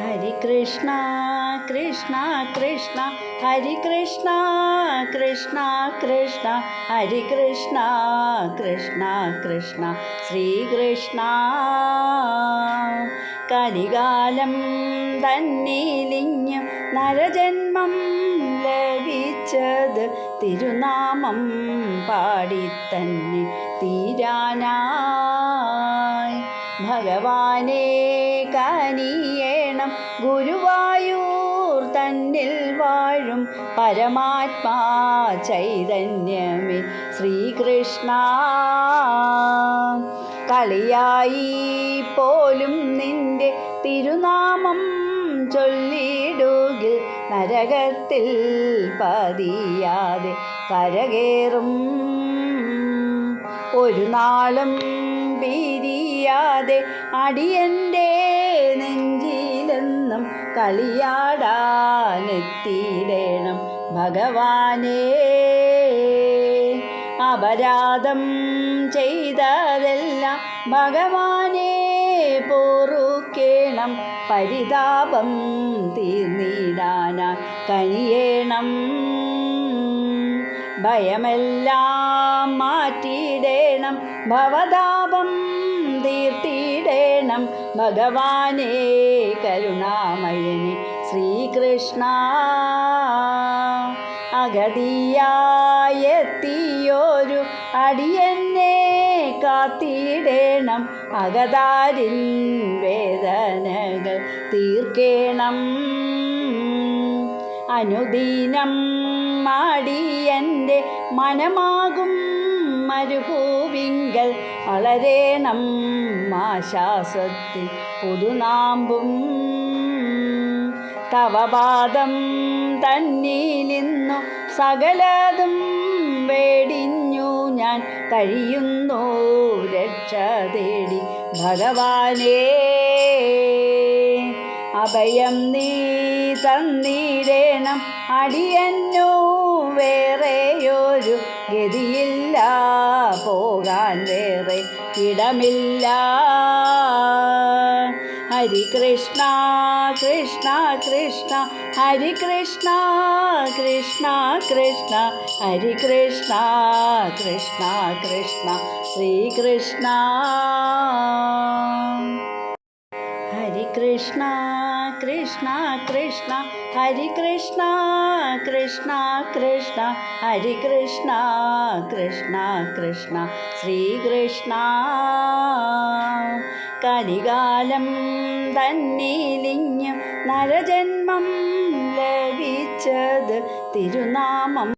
ഹരി കൃഷ്ണ കൃഷ്ണ കൃഷ്ണ. ഹരി കൃഷ്ണ കൃഷ്ണ കൃഷ്ണ. ഹരി കൃഷ്ണ കൃഷ്ണ കൃഷ്ണ. ശ്രീകൃഷ്ണ കലികാലം തന്നിലിഞ്ഞു നരജന്മം ലഭിച്ചത് തിരുനാമം പാടിത്തന്നെ തീരാനായി. ഭഗവാനെ കനിയേണം ഗുരുവായൂർ തന്നിൽ വാഴും പരമാത്മാ ചൈതന്യമേ ശ്രീകൃഷ്ണ. കളിയായി പോലും നിന്റെ തിരുനാമം ചൊല്ലിടുകിൽ നരകത്തിൽ പതിയാതെ കരകേറും. ഒരു നാളും പിരിയാതെ അടിയന്റെ നെഞ്ചിലെന്നും കളിയാടാനെത്തിയിടേണം. ഭഗവാനേ അപരാധം ചെയ്തതെല്ലാം ഭഗവാനെ പൊറുക്കേണം. പരിതാപം തീർന്നിടാനാ കനിയേണം. ഭയമെല്ലാം മാറ്റിയിടേണം. ഭവതാപം തീർത്തിയിടേണം ഭഗവാനേ കരുണാമയനെ ശ്രീകൃഷ്ണ. അഗതിയായെത്തിയോരു അടിയന്നെ കാത്തിടേണം. അഗതാരിൽ വേദനകൾ തീർക്കേണം. അനുദീനം മാടിയന്റെ മനമാകും. മരുഭൂവിങ്കൽ വളരെ ആശാസത്തിൽ പുതുനാമ്പും. തവപാദം തന്നിലിന്നു സകലതും വേടിഞ്ഞു ഞാൻ കഴിയുന്നു രക്ഷ തേടി ഭഗവാനേ. അഭയം നീ തന്നീരേണം അടിയന്നു വേറെയൊരു ഗതിയില്ല പോകാൻ വേറെ ഇടമില്ല. ഹരി കൃഷ്ണ കൃഷ്ണ കൃഷ്ണ ഹരി കൃഷ്ണ കൃഷ്ണ കൃഷ്ണ ഹരി കൃഷ്ണ കൃഷ്ണ കൃഷ്ണ ശ്രീകൃഷ്ണ. ഹരി കൃഷ്ണ കൃഷ്ണ കൃഷ്ണ ഹരി കൃഷ്ണ കൃഷ്ണ കൃഷ്ണ ഹരി കൃഷ്ണ കൃഷ്ണ കൃഷ്ണ ശ്രീകൃഷ്ണ കലികാലം തന്നിലിഞ്ഞു നരജന്മം ലഭിച്ചത് തിരുനാമം